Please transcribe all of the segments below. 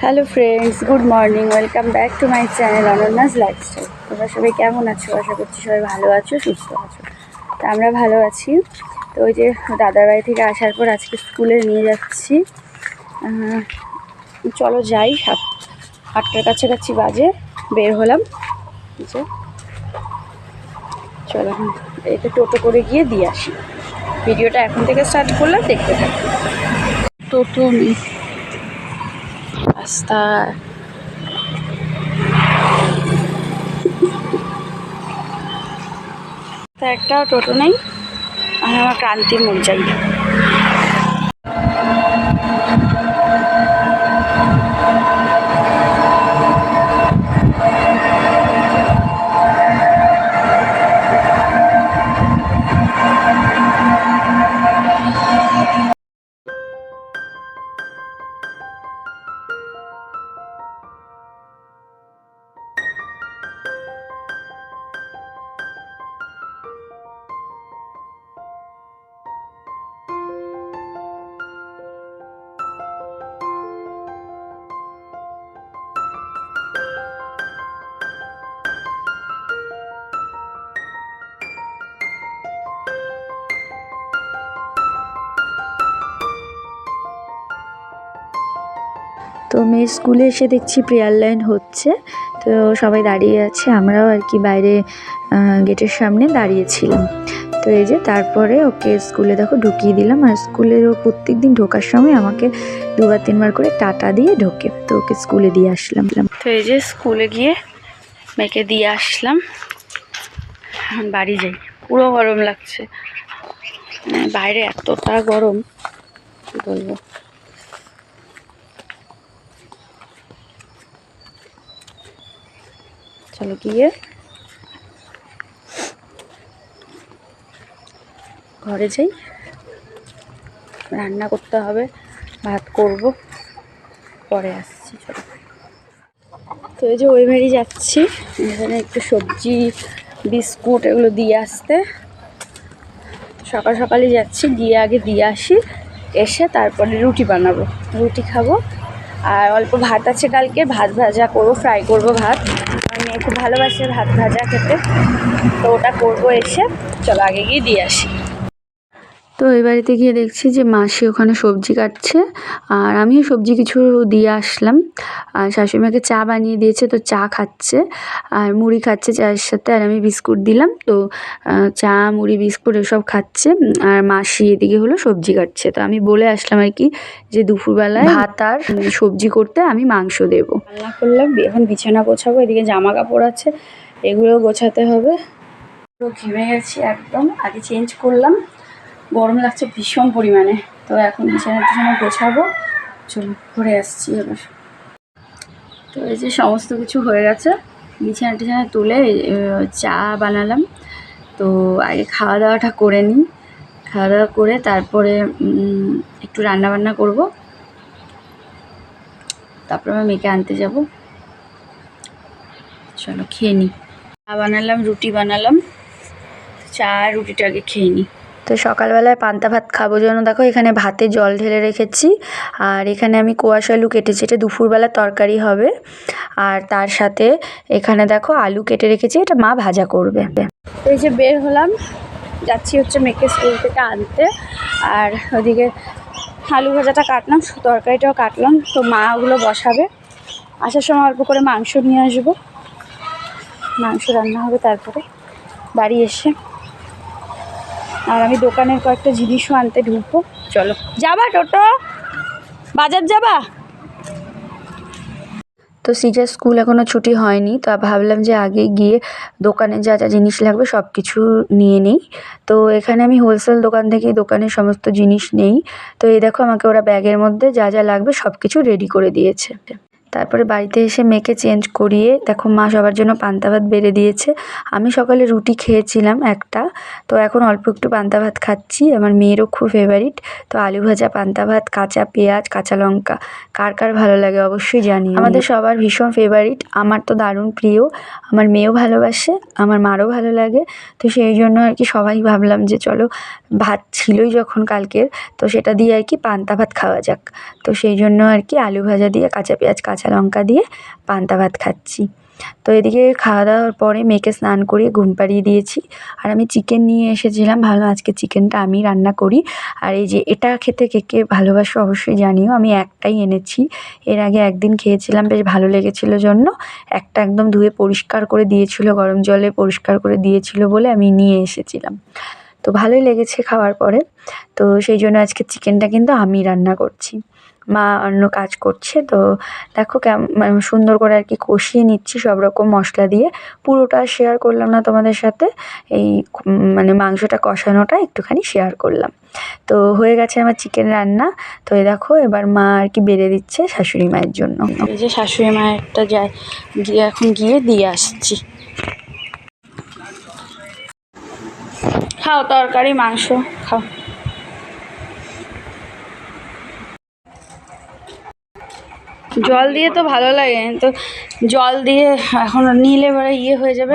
Hello friends good morning welcome back to my channel Ananya's lifestyle তোমরা সবাই কেমন আছো? আশা করছি সবাই ভালো আছো, সুস্থ আছো। তা আমরা ভালো আছি। তো ওই যে দাদার বাড়ি থেকে আসার পর আজকে স্কুলে নিয়ে যাচ্ছি। চলো যাই আটটার কাছাকাছি বাজে, বের হলাম। চলো এটা টোটো করে গিয়ে দিয়ে আসি। ভিডিওটা এখন থেকে স্টার্ট করলে দেখতে থাকি। টোটো রাস্তা তা একটাও টোটো নেই আমি আমার ক্রান্তি মন যাই মেয়ে স্কুলে এসে দেখছি প্রেয়ার লাইন হচ্ছে। তো সবাই দাঁড়িয়ে আছে, আমরাও আর কি বাইরে গেটের সামনে দাঁড়িয়েছিলাম। তো এই যে তারপরে ওকে স্কুলে দেখো ঢুকিয়ে দিলাম আর স্কুলের ও প্রত্যেক দিন ঢোকার সময় আমাকে দুবার, তিনবার করে টাটা দিয়ে ঢোকে। তো ওকে স্কুলে দিয়ে আসলাম। তো এই যে স্কুলে গিয়ে মেয়েকে দিয়ে আসলাম। এখন বাড়ি যাই। পুরো গরম লাগছে। বাইরে এতটা গরম, কি বলব? চলো গিয়ে ঘরে যাই। রান্না করতে হবে, ভাত করব, পরে আসছি, চলো। তো এই যে ওই বাড়ি যাচ্ছি, এখানে একটু সবজি, বিস্কুট এগুলো দিয়ে আসতে। সকাল সকালই যাচ্ছি, গিয়ে আগে দিয়ে আসি, এসে তারপরে রুটি বানাবো। রুটি খাব। আর অল্প ভাত আছে কালকে, ভাত ভাজা করব, ফ্রাই করব ভাত। মেয়ে খুব ভালোবাসি ভাত ভাজা খেতে। তো ওটা করব এসে। চলো আগে গিয়ে দিয়ে আসি। তো এই বাড়িতে গিয়ে দেখছি যে মাসি ওখানে সবজি কাটছে আর আমিও সবজি কিছু দিয়ে আসলাম। আর শাশুড়িমাকে চা বানিয়ে দিয়েছে তো চা খাচ্ছে আর মুড়ি খাচ্ছে চায়ের সাথে আর আমি বিস্কুট দিলাম। তো চা মুড়ি বিস্কুট এসব খাচ্ছে। আর মাসি এদিকে হলো সবজি কাটছে। তো আমি বলে আসলাম আর কি যে দুপুরবেলায় ভাত আর সবজি করতে আমি মাংস দেবো। রান্না করলাম এখন বিছানা গোছাবো এদিকে জামা কাপড় আছে এগুলো গোছাতে হবে। পুরো ঘেমে গেছি একদম আগে চেঞ্জ করলাম। গরম লাগছে ভীষণ পরিমাণে। তো এখন বিছানা টিছানা গোছাবো। চলো ঘুরে আসছি এবার। তো এই যে সমস্ত কিছু হয়ে গেছে, বিছানা টিছানা তুলে চা বানালাম। তো আগে খাওয়া দাওয়াটা করে নিই। খাওয়া দাওয়া করে তারপরে একটু রান্না বান্না করব। তারপরে আমার মেয়েকে আনতে যাব। চলো, খেয়ে নিই। চা বানালাম, রুটি বানালাম। চা রুটিটা আগে খেয়ে নিই। তো সকালবেলায় পান্তা ভাত খাব জন্য দেখো এখানে ভাতে জল ঢেলে রেখেছি। আর এখানে আমি কোয়াশ আলু কেটেছি এটা দুপুরবেলা তরকারি হবে। আর তার সাথে এখানে দেখো আলু কেটে রেখেছি, এটা মা ভাজা করবে। এই যে বের হলাম, যাচ্ছি হচ্ছে মেয়েকে স্কুল থেকে আনতে। আর ওদিকে আলু ভাজাটা কাটলাম, তরকারিটাও কাটলাম, তো মা ওগুলো বসাবে। আসার সময় অল্প করে মাংস নিয়ে আসব। মাংস রান্না হবে তারপরে বাড়ি এসে। আর আমি দোকানের কয়েকটা জিনিসও আনতে ঢুকবো। চলো। যাবা টোটো? বাজার যাবা? তো সিজার স্কুল এখনও ছুটি হয়নি, তো ভাবলাম যে আগে গিয়ে দোকানে যা যা জিনিস লাগবে সব কিছু নিয়ে নিই। তো এখানে আমি হোলসেল দোকান থেকেই দোকানের সমস্ত জিনিস নেই। তো এই দেখো আমাকে ওরা ব্যাগের মধ্যে যা যা লাগবে সব কিছু রেডি করে দিয়েছে। তারপরে বাড়িতে এসে মেয়েকে চেঞ্জ করিয়ে দেখো মা সবার জন্য পান্তা ভাত বেড়ে দিয়েছে। আমি সকালে রুটি খেয়েছিলাম একটা তো এখন অল্প একটু পান্তা ভাত খাচ্ছি। আমার মেয়েরও খুব ফেভারিট তো আলু ভাজা পান্তা ভাত কাঁচা পেঁয়াজ কাঁচা লঙ্কা কার কার ভালো লাগে অবশ্যই জানি আমাদের সবার ভীষণ ফেভারিট আমার তো দারুণ প্রিয়। আমার মেয়েও ভালোবাসে আমার মারও ভালো লাগে। তো সেই জন্য আর কি সবাই ভাবলাম যে চলো ভাত ছিলই যখন কালকের তো সেটা দিয়ে আর কি পান্তা ভাত খাওয়া যাক। তো সেই জন্য আর কি আলু ভাজা দিয়ে কাঁচা পেঁয়াজ কাঁচা লঙ্কা দিয়ে পান্তা ভাত খাচ্ছি। তো এদিকে খাওয়া দাওয়ার পরে মেয়েকে স্নান করিয়ে ঘুম পাড়িয়ে দিয়েছি। আর আমি চিকেন নিয়ে এসেছিলাম, ভালো আজকে চিকেনটা আমি রান্না করি। আর এই যে এটা খেতে কে কে ভালোবাসো অবশ্যই জানিও, আমি একটাই এনেছি। এর আগে একদিন খেয়েছিলাম, বেশ ভালো লেগেছিল জন্য। একটা একদম ধুয়ে পরিষ্কার করে দিয়েছিল, গরম জলে পরিষ্কার করে দিয়েছিল বলে আমি নিয়ে এসেছিলাম। তো ভালোই লেগেছে খাওয়ার পরে। তো সেই জন্য আজকে চিকেনটা কিন্তু আমি রান্না করছি। মা অন্য কাজ করছে, তো দেখো কেমন মানে সুন্দর করে আর কি কষিয়ে নিচ্ছি সব রকম মশলা দিয়ে। পুরোটা শেয়ার করলাম না তোমাদের সাথে, এই মানে মাংসটা কষানোটা একটুখানি শেয়ার করলাম। তো হয়ে গেছে আমার চিকেন রান্না, তো এই দেখো এবার মা আর কি বেড়ে দিচ্ছে শাশুড়ি মায়ের জন্য। এই যে শাশুড়ি মায়েরটা যায়, গিয়ে এখন গিয়ে দিয়ে আসছি। খাও তরকারি, মাংস, খাও। জল দিয়ে তো ভালো লাগে তো জল দিয়ে এখন নিলে এবারে ইয়ে হয়ে যাবে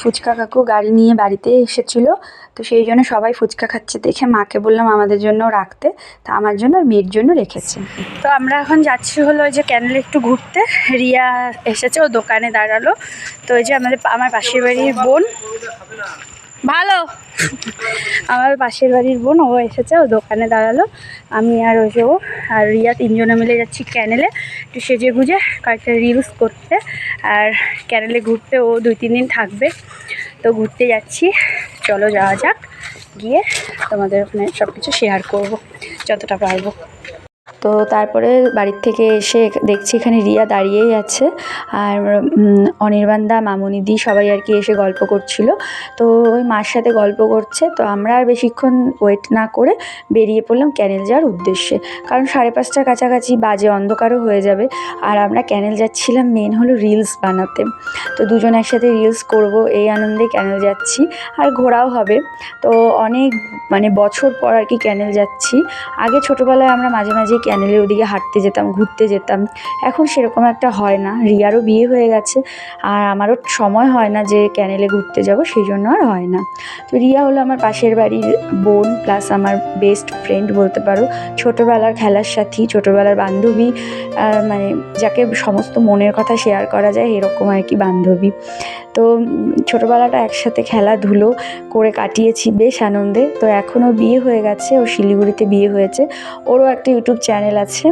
ফুচকা কাকু গাড়ি নিয়ে বাড়িতে এসেছিল তো সেই জন্য সবাই ফুচকা খাচ্ছে দেখে মাকে বললাম আমাদের জন্য রাখতে তা আমার জন্য আর মেয়ের জন্য রেখেছে। তো আমরা এখন যাচ্ছি হলো ওই যে ক্যানেলে একটু ঘুরতে রিয়া এসেছে ও দোকানে দাঁড়াল তো ওই যে আমাদের আমার পাশের বাড়ির বোন। ভালো। আমার পাশের বাড়ির বোন, ও এসেছে, ও দোকানে দাঁড়াল। আমি আর ওই ও আর রিয়া তিনজনে মিলে যাচ্ছি ক্যানেলে। একটু সেজে গুজে কয়েকটা রিলস করতে আর ক্যানেলে ঘুরতে ও দুই, তিন দিন থাকবে। তো ঘুরতে যাচ্ছি। চলো যাওয়া যাক। গিয়ে তোমাদের ওখানে সব কিছু শেয়ার করব, যতটা পারব। তো তারপরে বাড়ির থেকে এসে দেখছি এখানে রিয়া দাঁড়িয়েই আছে আর অনির্বাণদা মামুনিদি সবাই আর কি এসে গল্প করছিল। তো ওই মার সাথে গল্প করছে। তো আমরা আর বেশিক্ষণ ওয়েট না করে বেরিয়ে পড়লাম ক্যানেল যাওয়ার উদ্দেশ্যে। কারণ সাড়ে পাঁচটার কাছাকাছি বাজে অন্ধকারও হয়ে যাবে। আর আমরা ক্যানেল যাচ্ছিলাম মেন হলো রিলস বানাতে। তো দুজন একসাথে রিলস করব, এই আনন্দে ক্যানেল যাচ্ছি। আর ঘোরাও হবে। তো অনেক মানে বছর পর আর কি ক্যানেল যাচ্ছি। আগে ছোটোবেলায় আমরা মাঝে মাঝে ক্যানেলের ওদিকে হাঁটতে যেতাম, ঘুরতে যেতাম। এখন সেরকম একটা হয় না। রিয়ারও বিয়ে হয়ে গেছে। আর আমারও সময় হয় না যে ক্যানেলে ঘুরতে যাব, সেই জন্য আর হয় না। তো রিয়া হলো আমার পাশের বাড়ির বোন প্লাস আমার বেস্ট ফ্রেন্ড বলতে পারো। ছোটোবেলার খেলার সাথী, ছোটোবেলার বান্ধবী মানে যাকে সমস্ত মনের কথা শেয়ার করা যায়, এরকম আর কি বান্ধবী। তো ছোটোবেলাটা একসাথে খেলাধুলো করে কাটিয়েছি বেশ আনন্দে। তো এখনও বিয়ে হয়ে গেছে, ও শিলিগুড়িতে বিয়ে হয়েছে। ওরও একটা ইউটিউব চ্যানেল আছে।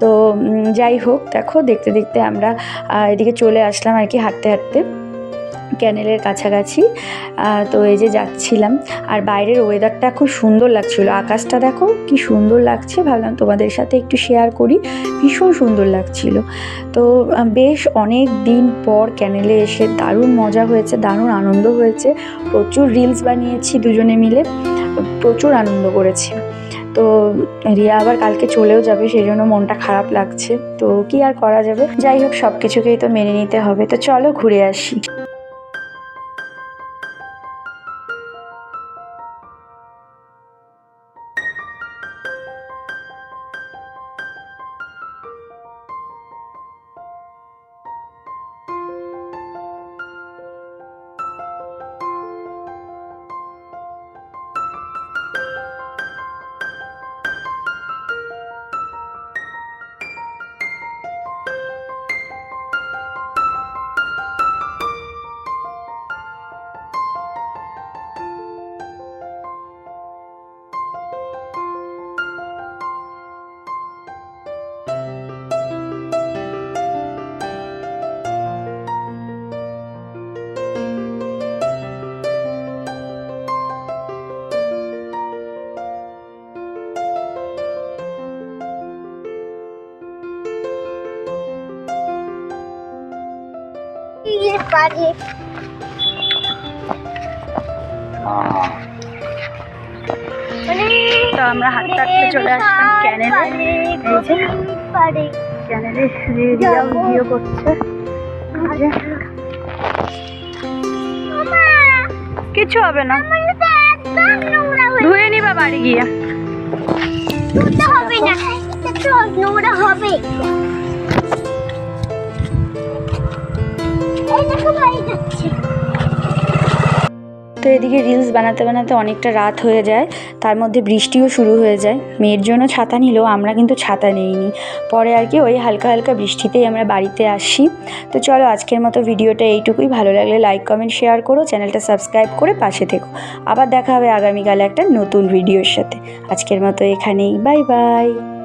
তো যাই হোক, দেখো, দেখতে দেখতে আমরা এদিকে চলে আসলাম আর কি হাঁটতে হাঁটতে। ক্যানেলের কাছাকাছি। তো এই যে যাচ্ছিলাম। আর বাইরের ওয়েদারটা খুব সুন্দর লাগছিল। আকাশটা দেখো, কি সুন্দর লাগছে। ভাবলাম তোমাদের সাথে একটু শেয়ার করি। ভীষণ সুন্দর লাগছিল। তো বেশ অনেক দিন পর ক্যানেলে এসে দারুণ মজা হয়েছে, দারুণ আনন্দ হয়েছে। প্রচুর রিলস বানিয়েছি দুজনে মিলে। প্রচুর আনন্দ করেছি। তো রিয়া আবার কালকে চলেও যাবে, সেই জন্য মনটা খারাপ লাগছে। তো কি আর করা যাবে? যাই হোক সব কিছুকেই তো মেনে নিতে হবে। তো চলো ঘুরে আসি। পারে। তো আমরা হাঁটতে হাঁটতে চলে আসলাম ক্যানেলে। এই যে পারে। চ্যানেলে রিয়া ভিডিও করছে। কিছু হবে না। ধুয়ে নিবা বাড়ি গিয়ে। হবে না। নোংরা হবে। তো এদিকে রিলস বানাতে বানাতে অনেকটা রাত হয়ে যায়, তার মধ্যে বৃষ্টিও শুরু হয়ে যায়। মেয়ের জন্য ছাতা নিলেও আমরা কিন্তু ছাতা নেইনি। পরে আর কি ওই হালকা হালকা বৃষ্টিতেই আমরা বাড়িতে আসি। তো চলো আজকের মতো ভিডিওটা এইটুকুই। ভালো লাগলে লাইক কমেন্ট শেয়ার করো, চ্যানেলটা সাবস্ক্রাইব করে পাশে থেকো। আবার দেখা হবে আগামীকালে একটা নতুন ভিডিওর সাথে। আজকের মতো এখানেই। Bye bye